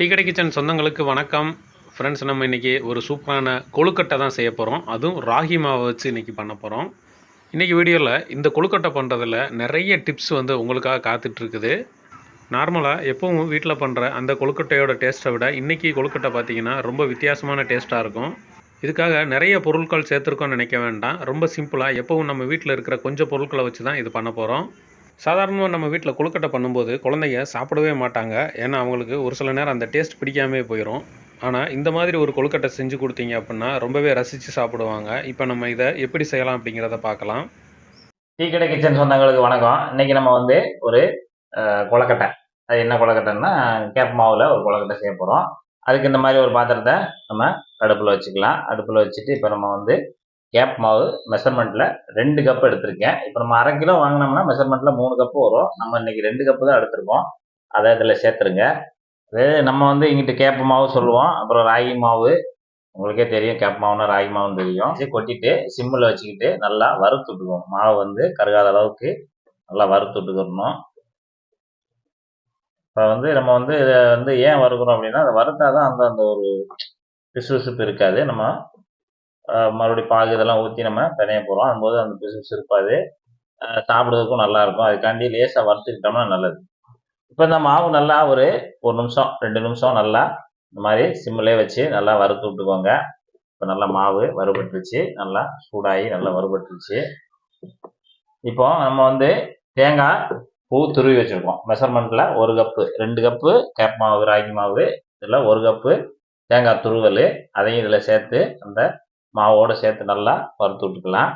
Tea kitchen சொந்தங்களுக்கு வணக்கம். Friends நம்ம இன்றைக்கி ஒரு சூப்பரான கொழுக்கட்டை தான் செய்ய போகிறோம் அதுவும் ராகி மாவை வச்சு இன்றைக்கி பண்ண போகிறோம் இன்றைக்கி வீடியோவில் இந்த கொழுக்கட்டை பண்ணுறதுல நிறைய டிப்ஸ் வந்து உங்களுக்காக காத்துட்ருக்குது நார்மலாக எப்பவும் வீட்டில் பண்ணுற அந்த கொழுக்கட்டையோட டேஸ்ட்டை விட இன்றைக்கி கொழுக்கட்டை பார்த்திங்கன்னா ரொம்ப வித்தியாசமான டேஸ்ட்டாக இருக்கும். இதுக்காக நிறைய பொருட்கள் சேர்த்துருக்கோம்னு நினைக்க வேண்டாம். ரொம்ப சிம்பிளாக எப்பவும் நம்ம வீட்டில் இருக்கிற கொஞ்சம் பொருட்களை வச்சு தான் இது பண்ண போகிறோம் சாதாரணமாக நம்ம வீட்டில் கொழுக்கட்டை பண்ணும்போது குழந்தைங்க சாப்பிடவே மாட்டாங்க. ஏன்னா அவங்களுக்கு ஒரு சில நேரம் அந்த டேஸ்ட் பிடிக்காமே போயிடும் ஆனால் இந்த மாதிரி ஒரு கொழுக்கட்டை செஞ்சு கொடுத்தீங்க அப்படின்னா ரொம்பவே ரசித்து சாப்பிடுவாங்க. இப்போ நம்ம இதை எப்படி செய்யலாம் அப்படிங்கிறத பார்க்கலாம். டீ கடை கிச்சன் சொந்தங்களுக்கு வணக்கம். இன்னைக்கு நம்ம வந்து ஒரு கொழுக்கட்டை. அது என்ன கொழுக்கட்டைன்னா கேப் மாவில் ஒரு கொழுக்கட்டை செய்ய போகிறோம் அதுக்கு இந்த மாதிரி ஒரு பாத்திரத்தை நம்ம அடுப்பில் வச்சுக்கலாம். அடுப்பில் வச்சுட்டு இப்போ நம்ம வந்து கேப் மாவு மெஷர்மெண்ட்டில் ரெண்டு கப் எடுத்திருக்கேன். இப்போ நம்ம அரை கிலோ வாங்கினோம்னா மெஷர்மெண்ட்டில் மூணு கப்பு வரும். நம்ம இன்னைக்கு ரெண்டு கப்பு தான் எடுத்திருக்கோம். அதை இதில் சேர்த்துருங்க. இது நம்ம வந்து இங்கிட்டு கேப்பு மாவு சொல்லுவோம். அப்புறம் ராகி மாவு. உங்களுக்கே தெரியும் கேப் மாவுனா ராகி மாவுன்னு தெரியும். சரி கொட்டிட்டு சிம்மில் வச்சுக்கிட்டு நல்லா வறுத்து விட்டுக்குவோம் மாவு வந்து கருகாத அளவுக்கு நல்லா வறுத்து விட்டுக்கிறணும் இப்போ வந்து நம்ம வந்து இதை வந்து ஏன் வறுக்கிறோம் அப்படின்னா அதை வறுத்தாதான் அந்த அந்த ஒரு பிசுபிசுப்பு இருக்காது. நம்ம மறுபடியும் பாகு இதெல்லாம் ஊற்றி நம்ம பிணைய போகிறோம் அதுபோது அந்த பிசுபிசு இருப்பாது சாப்பிட்றதுக்கும் நல்லாயிருக்கும் நல்லா இருக்கும். அதுக்காண்டி லேசாக வறுத்துக்கிட்டோம்னா நல்லது. இப்போ இந்த மாவு நல்லா ஒரு ஒரு நிமிஷம் ரெண்டு நிமிஷம் நல்லா இந்த மாதிரி சிம்மிலே வச்சு நல்லா வறுத்து விட்டுக்கோங்க. இப்போ நல்லா மாவு வறுபட்டுருச்சு. நல்லா சூடாகி நல்லா வறுபட்டுருச்சு. இப்போ நம்ம வந்து தேங்காய் பூ துருவி வச்சுருக்கோம். மெஷர்மெண்ட்டில் ஒரு கப்பு ரெண்டு கப்பு கேப் மாவு ராகி மாவு இதில் ஒரு கப்பு தேங்காய் துருவல் அதையும் இதில் சேர்த்து அந்த மாவோடு சேர்த்து நல்லா வறுத்து விட்டுக்கலாம்.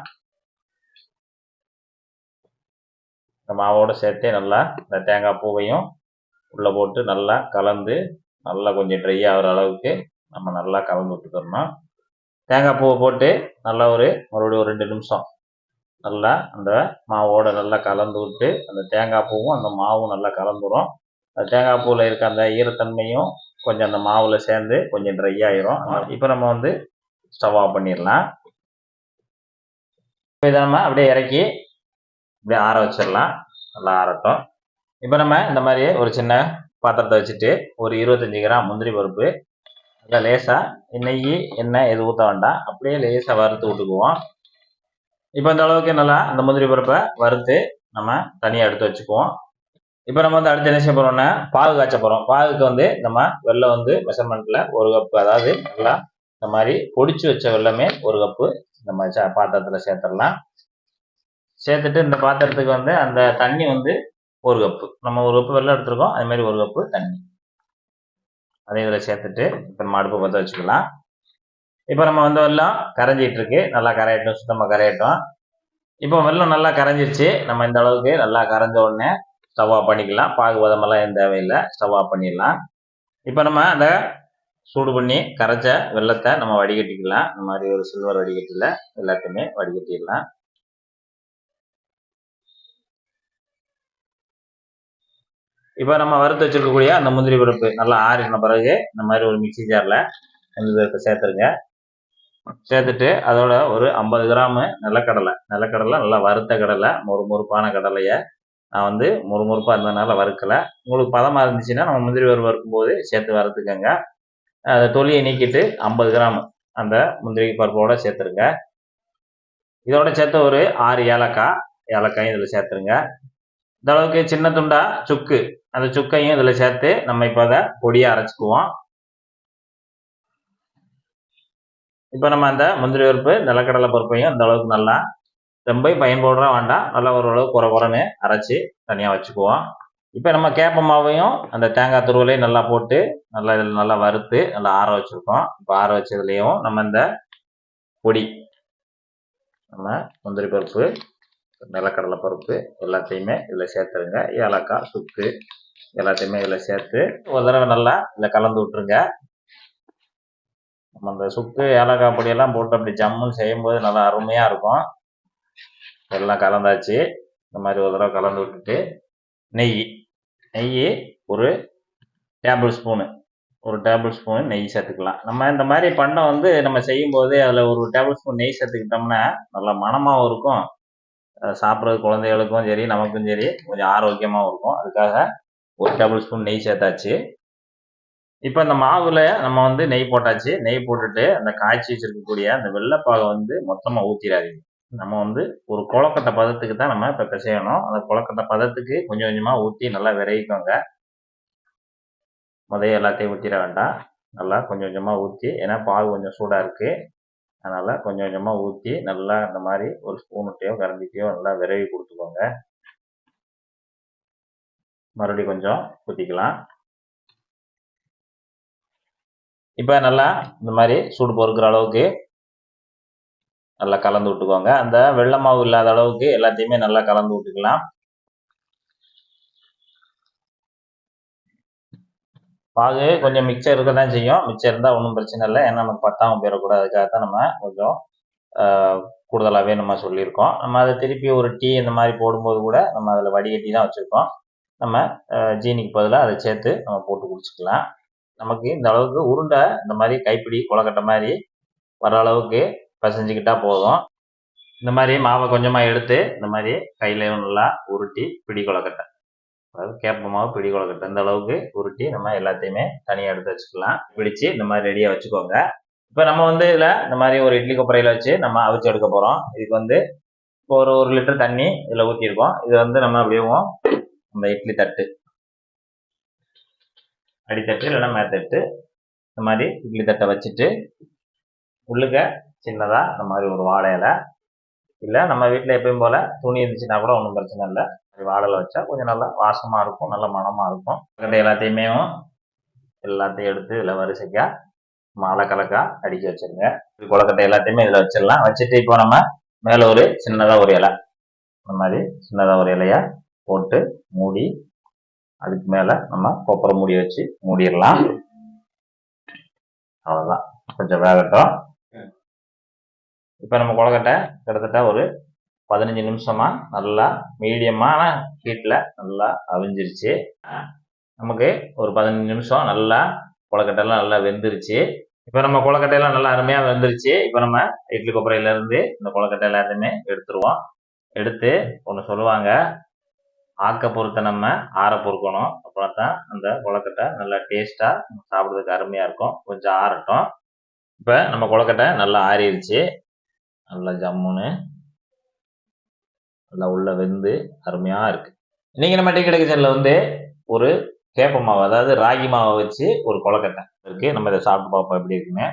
இந்த மாவோடு சேர்த்தே நல்லா இந்த தேங்காய் பூவையும் உள்ளே போட்டு நல்லா கலந்து நல்லா கொஞ்சம் ட்ரை ஆகிற அளவுக்கு நம்ம நல்லா கலந்து விட்டுக்கிறணும் தேங்காய் பூவை போட்டு நல்லா ஒரு மறுபடியும் ஒரு ரெண்டு நிமிஷம் நல்லா அந்த மாவோட நல்லா கலந்து விட்டு அந்த தேங்காய் பூவும் அந்த மாவும் நல்லா கலந்துரும். அந்த தேங்காய் பூவில் இருக்க அந்த ஈரத்தன்மையும் கொஞ்சம் அந்த மாவில் சேர்ந்து கொஞ்சம் ட்ரை ஆயிரும். இப்போ நம்ம வந்து ஸ்டவ் ஆஃப் பண்ணிடலாம். இப்போ இதை நம்ம அப்படியே இறக்கி அப்படியே ஆற வச்சிடலாம். நல்லா ஆறட்டும். இப்போ நம்ம இந்த மாதிரி ஒரு சின்ன பாத்திரத்தை வச்சுட்டு ஒரு இருபத்தஞ்சி கிராம் முந்திரி பருப்பு நல்லா லேசாக நெய் எண்ணெய் எது ஊற்ற வேண்டாம். அப்படியே லேசாக வறுத்து விட்டுக்குவோம். இப்போ இந்த அளவுக்கு நல்லா அந்த முந்திரி பருப்பை வறுத்து நம்ம தனியாக எடுத்து வச்சுக்குவோம். இப்போ நம்ம வந்து அடுத்து என்ன செய்ய போகிறோம்னா பாகு காய்ச்ச போகிறோம் பாகுக்கு வந்து நம்ம வெளில வந்து மெஷர்மெண்ட்டில் ஒரு கப்பு அதாவது நல்லா இந்த மாதிரி பொடிச்சு வச்ச வெள்ளமே ஒரு கப்பு இந்த மாதிரி பாத்திரத்தில் சேர்த்துடலாம். சேர்த்துட்டு இந்த பாத்திரத்துக்கு வந்து அந்த தண்ணி வந்து ஒரு கப்பு. நம்ம ஒரு கப்பு வெள்ளம் எடுத்துருக்கோம் அது மாதிரி ஒரு கப்பு தண்ணி. அதே இதில் சேர்த்துட்டு இப்போ நம்ம அடுப்பு பற்ற வச்சுக்கலாம். இப்போ நம்ம வந்து வெள்ளம் கரைஞ்சிட்டு இருக்கு. நல்லா கரையட்டும் சுத்தமாக கரையட்டும். இப்போ வெள்ளம் நல்லா கரைஞ்சிருச்சு. நம்ம இந்த அளவுக்கு நல்லா கரைஞ்ச உடனே ஸ்டவ் ஆஃப் பண்ணிக்கலாம். பாகு பதமெல்லாம் தேவையில்லை. ஸ்டவ் ஆஃப் பண்ணிடலாம். இப்போ நம்ம அந்த சூடு பண்ணி கரைச்ச வெள்ளத்தை நம்ம வடிகட்டிக்கலாம். இந்த மாதிரி ஒரு சில்வர் வடிகட்டியில் எல்லாத்தையுமே வடிகட்டிடலாம். இப்போ நம்ம வறுத்து வச்சிருக்கக்கூடிய அந்த முந்திரி பருப்பு நல்லா ஆறின பிறகு இந்த மாதிரி ஒரு மிக்சி ஜாரில் முந்திரி பருப்பு சேர்த்துருங்க. சேர்த்துட்டு அதோட ஒரு ஐம்பது கிராமு நிலக்கடலை. நிலக்கடலை நல்லா வறுத்த கடலை மொறு மொறுப்பான கடலையை நான் வந்து மொறுமொறுப்பாக இருந்ததுனால வறுக்கலை. உங்களுக்கு பதமாக இருந்துச்சுன்னா நம்ம முந்திரி பருப்பு வறுக்கும்போது சேர்த்து வறுத்துக்கோங்க. தொலியை நீக்கிட்டு ஐம்பது கிராம் அந்த முந்திரி பருப்போடு சேர்த்துருங்க. இதோட சேர்த்து ஒரு ஆறு ஏலக்காய் ஏலக்காயும் இதில் சேர்த்துருங்க. இந்த அளவுக்கு சின்ன துண்டா சுக்கு அந்த சுக்கையும் இதில் சேர்த்து நம்ம இப்போ அதை பொடியாக அரைச்சிக்குவோம். இப்போ நம்ம அந்த முந்திரி பருப்பு நிலக்கடலை பருப்பையும் இந்த அளவுக்கு நல்லா ரொம்ப பயன்படுற வேண்டாம். நல்லா ஓரளவு குறை குறைன்னு அரைச்சி தனியாக வச்சுக்குவோம். இப்போ நம்ம கேப்ப மாவையும் அந்த தேங்காய் துருவலையும் நல்லா போட்டு நல்லா இதில் நல்லா வறுத்து நல்லா ஆற வச்சுருக்கோம். இப்போ ஆற வச்சதுலேயும் நம்ம இந்த பொடி நம்ம முந்திரி பருப்பு நிலக்கடலை பருப்பு எல்லாத்தையுமே இதில் சேர்த்துருங்க. ஏலக்காய் சுக்கு எல்லாத்தையுமே இதில் சேர்த்து ஒரு தடவை நல்லா இதில் கலந்து விட்டுருங்க. நம்ம அந்த சுக்கு ஏலக்காய் பொடியெல்லாம் போட்டு அப்படி ஜம்முன்னு செய்யும்போது நல்லா அருமையாக இருக்கும். எல்லாம் கலந்தாச்சு. இந்த மாதிரி ஒரு தடவை கலந்து விட்டுட்டு நெய் நெய் ஒரு டேபிள் ஸ்பூனு ஒரு டேபிள் ஸ்பூன் நெய் சேர்த்துக்கலாம். நம்ம இந்த மாதிரி பண்டம் வந்து நம்ம செய்யும்போது அதில் ஒரு டேபிள் ஸ்பூன் நெய் சேர்த்துக்கிட்டோம்னா நல்லா மனமாகவும் இருக்கும். சாப்பிட்றது குழந்தைகளுக்கும் சரி நமக்கும் சரி கொஞ்சம் ஆரோக்கியமாகவும் இருக்கும். அதுக்காக ஒரு டேபிள் ஸ்பூன் நெய் சேர்த்தாச்சு. இப்போ இந்த மாவில் நம்ம வந்து நெய் போட்டாச்சு. நெய் போட்டுட்டு அந்த காய்ச்சி வச்சிருக்கக்கூடிய அந்த வெள்ளைப்பாகை வந்து மொத்தமாக ஊற்றிடாதீங்க நம்ம வந்து ஒரு கொழக்கட்டை பதத்துக்கு தான் நம்ம இப்போ பிசையணும். அந்த கொழக்கட்டை பதத்துக்கு கொஞ்சம் கொஞ்சமாக ஊற்றி நல்லா விரைவிக்கோங்க. முதல்ல எல்லாத்தையும் ஊற்றிட வேண்டாம். நல்லா கொஞ்சம் கொஞ்சமாக ஊற்றி ஏன்னா பால் கொஞ்சம் சூடாக இருக்குது அதனால் கொஞ்சம் கொஞ்சமாக ஊற்றி நல்லா இந்த மாதிரி ஒரு ஸ்பூனுட்டையோ கரண்டிட்டையோ நல்லா விரவி கொடுத்துக்கோங்க. மறுபடியும் கொஞ்சம் ஊற்றிக்கலாம் இப்போ நல்லா இந்த மாதிரி சூடு பொறுக்கிற அளவுக்கு நல்லா கலந்து விட்டுக்கோங்க. அந்த வெள்ளை மாவு இல்லாத அளவுக்கு எல்லாத்தையுமே நல்லா கலந்து விட்டுக்கலாம். பாகு கொஞ்சம் மிச்சம் இருக்க தான் செய்யும். மிச்சம் இருந்தால் ஒன்றும் பிரச்சனை இல்லை. ஏன்னா நமக்கு பத்தாமல் போயிடக்கூடாது. அதுக்காக தான் நம்ம கொஞ்சம் கூடுதலாகவே நம்ம சொல்லியிருக்கோம். நம்ம அதை திருப்பி ஒரு டீ இந்த மாதிரி போடும்போது கூட நம்ம அதில் வடிகட்டி தான் வச்சுருக்கோம். நம்ம ஜீனிக்கு பதிலாக அதை சேர்த்து நம்ம போட்டு குடிச்சிக்கலாம். நமக்கு இந்த அளவுக்கு உருண்டை இந்த மாதிரி கைப்பிடி கொலக்கட்டை மாதிரி வர அளவுக்கு பசைஞ்சிக்கிட்டா போதும். இந்த மாதிரி மாவை கொஞ்சமாக எடுத்து இந்த மாதிரி கையில் நல்லா உருட்டி பிடி கொலக்கட்டை அதாவது கேப்ப மாவு பிடி கொலக்கட்டை இந்த அளவுக்கு உருட்டி நம்ம எல்லாத்தையுமே தனியாக எடுத்து வச்சுக்கலாம். பிடிச்சு இந்த மாதிரி ரெடியாக வச்சுக்கோங்க. இப்போ நம்ம வந்து இதில் இந்த மாதிரி ஒரு இட்லி கொப்பரையில் வச்சு நம்ம அவிச்சு எடுக்க போகிறோம் இதுக்கு வந்து இப்போ ஒரு ஒரு லிட்டர் தண்ணி இதில் ஊற்றிருக்கோம் இது வந்து நம்ம அப்படியே இந்த இட்லி தட்டு. அடித்தட்டு இல்லைன்னா மேத்தட்டு. இந்த மாதிரி இட்லி தட்டை வச்சுட்டு உள்ளுக்க சின்னதாக இந்த மாதிரி ஒரு வாழை இல்லை நம்ம வீட்டில் எப்பயும் போல் துணி இருந்துச்சுன்னா கூட ஒன்றும் பிரச்சனை இல்லை. வாழலை வச்சா கொஞ்சம் நல்லா வாசமாக இருக்கும் நல்ல மனமாக இருக்கும். கொலக்கட்டை எல்லாத்தையுமே எல்லாத்தையும் எடுத்து இதில் வரிசைக்காக மாலை கலக்கா அடிக்க வச்சிருங்க. இப்படி கொலக்கட்டை எல்லாத்தையுமே இதில் வச்சிடலாம். வச்சுட்டு இப்போ நம்ம மேலே ஒரு சின்னதாக ஒரு இலை. இந்த மாதிரி சின்னதாக ஒரு இலையை போட்டு மூடி அதுக்கு மேலே நம்ம கொப்பரை மூடி வச்சு மூடிடலாம். அவ்வளோதான் கொஞ்சம் வேகட்டும். இப்போ நம்ம கொலக்கட்டை கிட்டத்தட்ட ஒரு பதினஞ்சு நிமிஷமாக நல்லா மீடியமான ஹீட்டில் நல்லா அவிஞ்சிருச்சு. நமக்கு ஒரு பதினஞ்சு நிமிஷம் நல்லா கொலக்கட்டைலாம் நல்லா வெந்துருச்சு. இப்போ நம்ம கொலக்கட்டையெல்லாம் நல்லா அருமையாக வெந்துருச்சு. இப்போ நம்ம இட்லி கொப்பரையிலேருந்து இந்த கொலக்கட்டை எல்லாத்தையுமே எடுத்துருவோம். எடுத்து ஒன்று சொல்லுவாங்க ஆக்க பொறுத்த நம்ம ஆற பொறுக்கணும். அப்புறம் தான் அந்த கொலக்கட்டை நல்லா டேஸ்ட்டாக சாப்பிட்றதுக்கு அருமையாக இருக்கும். கொஞ்சம் ஆறட்டும். இப்போ நம்ம கொலக்கட்டை நல்லா ஆறிடுச்சு நல்லா ஜம்முன்னு நல்லா உள்ள வெந்து அருமையாக இருக்கு. இன்றைக்கி நம்ம டீ கடை வந்து ஒரு கேப்ப மாவு அதாவது ராகி மாவை வச்சு ஒரு கொலக்கட்டை இருக்கு. நம்ம இதை சாப்பிட்டு பார்ப்போம் எப்படி இருக்குன்னு.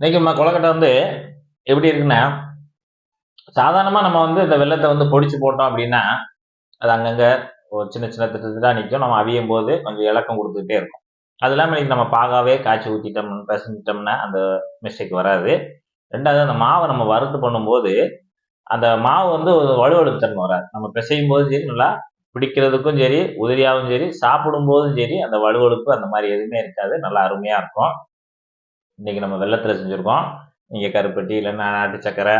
இன்றைக்கி நம்ம கொலக்கட்டை வந்து எப்படி இருக்குன்னா சாதாரணமாக நம்ம வந்து இந்த வெள்ளத்தை வந்து பொடிச்சு போட்டோம் அப்படின்னா அது அங்கங்கே ஒரு சின்ன சின்ன திட்டத்தான் நிற்கும் நம்ம அவியும் போது கொஞ்சம் இலக்கம் கொடுத்துக்கிட்டே இருக்கும். அது இல்லாமல் இன்றைக்கி நம்ம பாகாவே காய்ச்சி ஊற்றிட்டோம் பிசைஞ்சிட்டோம்னா அந்த மிஸ்டேக் வராது. ரெண்டாவது அந்த மாவை நம்ம வறுத்து பண்ணும்போது அந்த மாவு வந்து ஒரு வலுவழுப்பு தன்மை வராது. நம்ம பிசையும் போதும் சரி நல்லா பிடிக்கிறதுக்கும் சரி உதிரியாகவும் சரி சாப்பிடும் போதும் சரி அந்த வலுவழுப்பு அந்த மாதிரி எதுவுமே இருக்காது. நல்லா அருமையாக இருக்கும். இன்றைக்கி நம்ம வெள்ளத்தில் செஞ்சுருக்கோம். நீங்கள் கருப்பட்டி இல்லைன்னா நாட்டு சக்கரை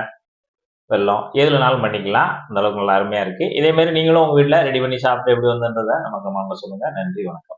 வெல்லம் எதுலனாலும் பண்ணிக்கலாம். அந்த அளவுக்கு நல்லா அருமையாக இருக்குது இதேமாரி நீங்களும் உங்கள் வீட்டில் ரெடி பண்ணி சாப்பிட்டு எப்படி வந்துன்றதை நமக்கு கமெண்ட்ல சொல்லுங்கள் நன்றி வணக்கம்.